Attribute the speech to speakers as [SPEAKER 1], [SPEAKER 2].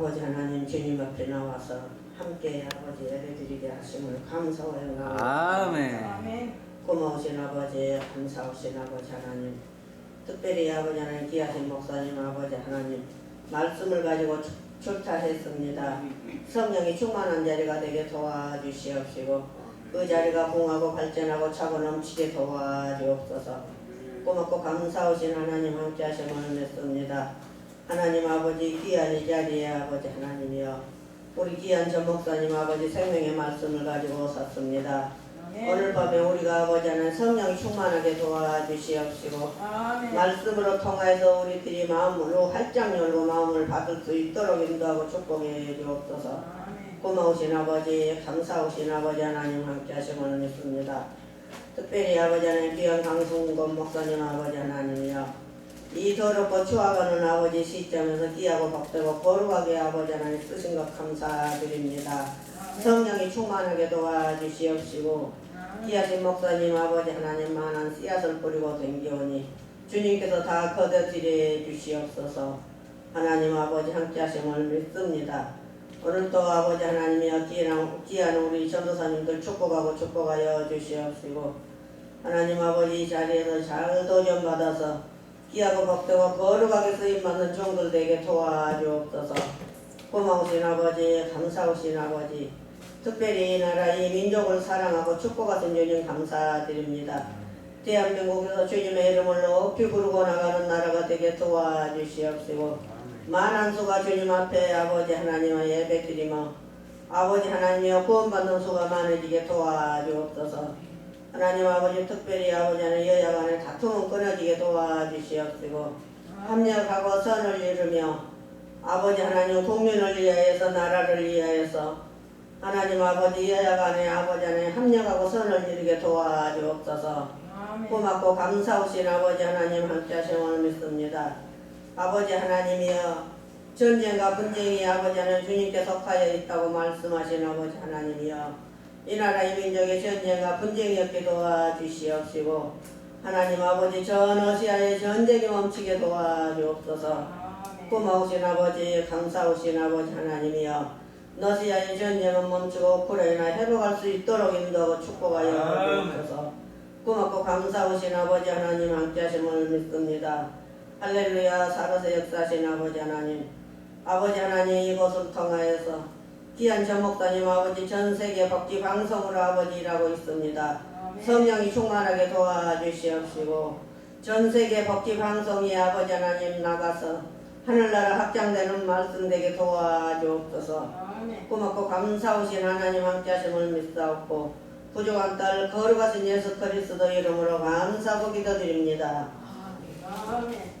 [SPEAKER 1] 아버지 하나님 주님 앞에 나와서 함께 아버지 예배드리게 하심을 감사하여 나옵니다.
[SPEAKER 2] 아멘.
[SPEAKER 3] 아멘.
[SPEAKER 1] 고마우신 아버지 감사하신 아버지 하나님 특별히 아버지 하나님 귀하신 목사님 아버지 하나님 말씀을 가지고 출- 출타했습니다. 성령이 충만한 자리가 되게 도와주시옵시고 그 자리가 봉하고 발전하고 차고 넘치게 도와주옵소서 고맙고 감사하신 하나님 함께 하심을 믿습니다. 하나님 아버지 귀한 이 자리에 아버지 하나님이여 우리 귀한 전 목사님 아버지 생명의 말씀을 가지고 섰습니다.
[SPEAKER 3] 아멘.
[SPEAKER 1] 오늘 밤에 우리가 아버지 하나님 성령이 충만하게 도와주시옵시고
[SPEAKER 3] 아멘.
[SPEAKER 1] 말씀으로 통해서 우리들이 마음으로 활짝 열고 마음을 받을 수 있도록 인도하고 축복해 주옵소서.
[SPEAKER 3] 아멘.
[SPEAKER 1] 고마우신 아버지, 감사하신 아버지 하나님 함께 하시고는 믿습니다. 특별히 아버지 하나님 귀한 강승권 목사님 아버지 하나님이여 이 더럽고 추워가는 아버지 시점에서 귀하고 복되고 거룩하게 아버지 하나님 쓰신 것 감사드립니다. 성령이 충만하게 도와주시옵시고 귀하신 목사님 아버지 하나님 만한 씨앗을 뿌리고 댕기오니 주님께서 다 거둬들여 주시옵소서. 하나님 아버지 함께 하심을 믿습니다. 오늘도 아버지 하나님이여 귀한, 귀한 우리 전도사님들 축복하고 축복하여 주시옵시고 하나님 아버지 이 자리에서 잘 도전받아서 귀하고 복되고 거룩하게 쓰임받는 종들 되게 도와주옵소서 고마우신 아버지 감사하신 아버지 특별히 이 나라 이 민족을 사랑하고 축복하신 주님 감사드립니다. 대한민국에서 주님의 이름을 높이 부르고 나가는 나라가 되게 도와주시옵시고 만한 수가 주님 앞에 아버지 하나님을 예배드리며 아버지 하나님이여 구원받는 수가 많아지게 도와주옵소서 하나님 아버지 특별히 아버지 하나님 여야 간의 다툼은 끊어지게 도와주시옵시고 합력하고 선을 이루며 아버지 하나님 국민을 위하여서 나라를 위하여서 하나님 아버지 여야 간에 아버지 하나님 합력하고 선을 이루게 도와주옵소서. 고맙고 감사하신 아버지 하나님 함께 하심을 믿습니다. 아버지 하나님이여 전쟁과 분쟁이 아버지 하나님 주님께 속하여 있다고 말씀하신 아버지 하나님이여 이 나라 이 민족의 전쟁과 분쟁이 없게 도와주시옵시고 하나님 아버지 전 어시아의 전쟁이 멈추게 도와주옵소서. 고마우신 아버지 감사하신 아버지 하나님이여 러시아의 전쟁은 멈추고 우크라이나 회복할 수 있도록 인도하고 축복하여 주옵소서. 고맙고 감사하신 아버지 하나님 함께 하심을 믿습니다. 할렐루야 살아서 역사하신 아버지 하나님. 아버지 하나님 이곳을 통하여서 귀한 전 목사님 아버지 전 세계 복지 방송으로 아버지 일하고 있습니다. 성령이 충만하게 도와주시옵시고 전 세계 복지 방송이 아버지 하나님 나가서 하늘나라 확장되는 말씀 되게 도와주옵소서. 고맙고 감사하신 하나님 함께 하심을 믿사옵고 부족한 딸 거룩하신 예수 그리스도 이름으로 감사하고 기도드립니다
[SPEAKER 3] 아멘.